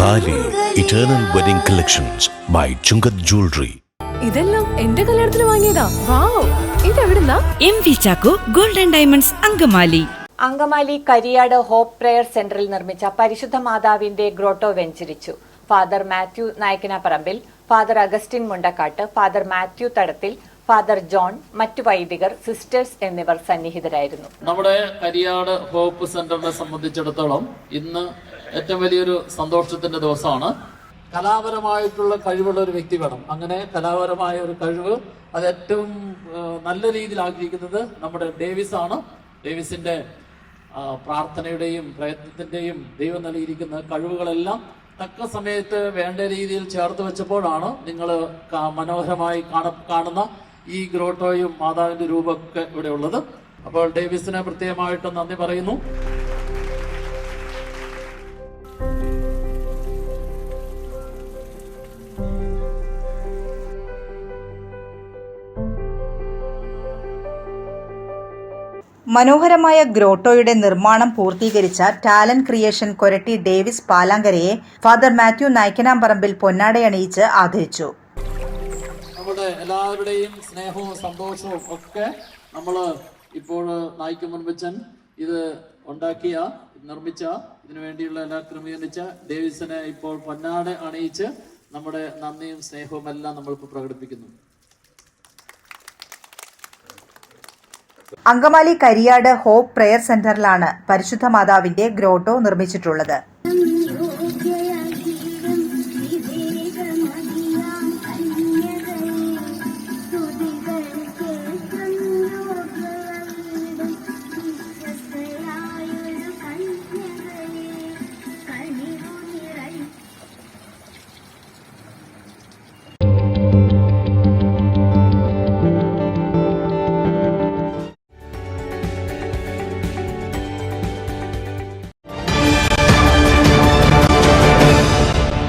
താലി eternal wedding collections by Chungath jewellery ഇതെല്ലാം എന്റെ കല്യാണത്തിന് വാങ്ങിയതാ. Wow. ഇതെവിടുന്നാ? M V Chacko golden diamonds Angamaly. Angamaly Kariyad hope prayer സെന്ററിൽ നിർമ്മിച്ച പരിശുദ്ധ മാതാവിന്റെ grotto വെഞ്ചരിച്ചു. Father Mathew Nayakkanaparambil father Augustine Mundakkat father Mathew Thadathil father John മറ്റു വൈദികർ സിസ്റ്റേഴ്സ് എന്നിവർ സന്നിഹിതരായിരുന്നു. നമ്മുടെ കരിയാട് ഹോപ്പ് സെന്ററിനെ സംബന്ധിച്ചിടത്തോളം ഇന്ന് ഏറ്റവും വലിയൊരു സന്തോഷത്തിന്റെ ദിവസമാണ്. കലാപരമായിട്ടുള്ള കഴിവുള്ള ഒരു വ്യക്തി വേണം. അങ്ങനെ കലാപരമായ ഒരു കഴിവ് അത് ഏറ്റവും നല്ല രീതിയിൽ ആഗ്രഹിക്കുന്നത് നമ്മുടെ ഡേവിസ് ആണ് ഡേവിസിന്റെ പ്രാർത്ഥനയുടെയും പ്രയത്നത്തിന്റെയും ദൈവം നൽകിയിരിക്കുന്ന കഴിവുകളെല്ലാം തക്ക സമയത്ത് വേണ്ട രീതിയിൽ ചേർത്ത് വെച്ചപ്പോഴാണ് നിങ്ങൾ മനോഹരമായി കാണുന്ന ഈ ഗ്രോട്ടോയും മാതാവിന്റെ രൂപമൊക്കെ ഇവിടെ ഉള്ളത്. അപ്പോൾ ഡേവിസിനെ പ്രത്യേകമായിട്ട് നന്ദി പറയുന്നു. മനോഹരമായ ഗ്രോട്ടോയുടെ നിർമ്മാണം പൂർത്തീകരിച്ച ടാലന്റ് ക്രിയേഷൻ കൊരട്ടി ഡേവിസ് പാലാങ്കരയെ ഫാദർ മാത്യു നായ്ക്കനാമ്പറമ്പിൽ പൊന്നാടയണിയിച്ച് ആദരിച്ചു. നമ്മുടെ എല്ലാവരുടെയും സ്നേഹവും സന്തോഷവും ഒക്കെ നമ്മൾ ഇപ്പോൾ നായിക്ക് മുൻപച്ചൻ ഇത് ഉണ്ടാക്കിയ നിർമ്മിച്ച ഇതിനു വേണ്ടിയുള്ള എല്ലാ ക്രമീകരിച്ച ഡേവിസിനെ ഇപ്പോൾ പൊന്നാട് അണിയിച്ച് നമ്മുടെ നന്ദിയും സ്നേഹവും എല്ലാം നമ്മളിപ്പോൾ പ്രകടിപ്പിക്കുന്നു. അങ്കമാലി കരിയാട് ഹോപ്പ് പ്രെയർ സെന്ററിലാണ് പരിശുദ്ധ മാതാവിന്റെ ഗ്രോട്ടോ നിർമ്മിച്ചിട്ടുള്ളത്.